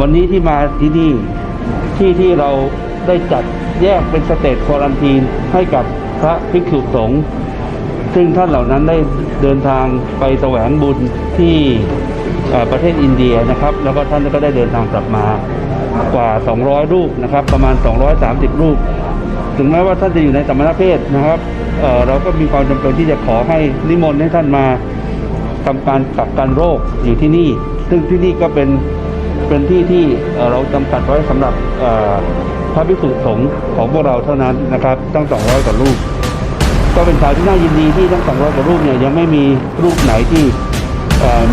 วันนี้ที่มาที่นี่ที่ที่เราได้จัดแยกเป็นสเตจควอรันทีนให้กับพระภิกษุสงฆ์ซึ่งท่านเหล่านั้นได้เดินทางไปแสวงบุญที่ประเทศอินเดียนะครับ แล้วก็ท่านก็ได้เดินทางกลับมากว่า 200 รูปนะครับ ประมาณ 230 รูป ถึงแม้ว่าท่านจะอยู่ในสมณเพศนะครับเเราก็มีความจำเป็นที่จะขอให้นิมนต์ให้ท่านมาทำการกักกันโรคอยู่ที่นี่ ซึ่งที่นี่ก็เป็น เป็นที่ที่เราจำกัดไว้สำหรับพระภิกษุสงฆ์ของพวกเราเท่านั้นนะครับตั้ง 200กว่ารูป ก็เป็นข่าวที่น่ายินดีที่ทั้ง 200กว่ารูปเนี่ยยังไม่มีรูปไหนที่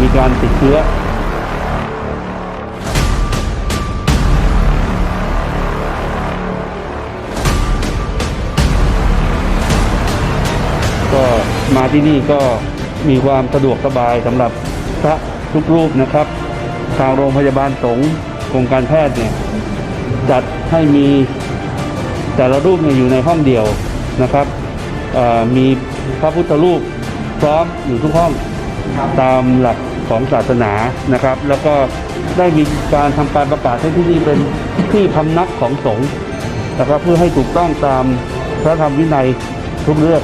มีการติดเชื้อก็มาที่นี่ก็มีความสะดวกสบายสำหรับพระทุกรูปนะครับ ทางโรงพยาบาลสงฆ์กรมการแพทย์เนี่ยจัดให้มีแต่ละรูปเนี่ยอยู่ในห้องเดียวนะครับเอ่อมีพระพุทธรูปพร้อมอยู่ทุกห้องตามหลักของศาสนานะครับ แล้วก็ได้มีการทำการประกาศให้ที่นี่เป็นที่พำนักของสงฆ์นะครับเพื่อให้ถูกต้องตามพระธรรมวินัยทุกเรื่อง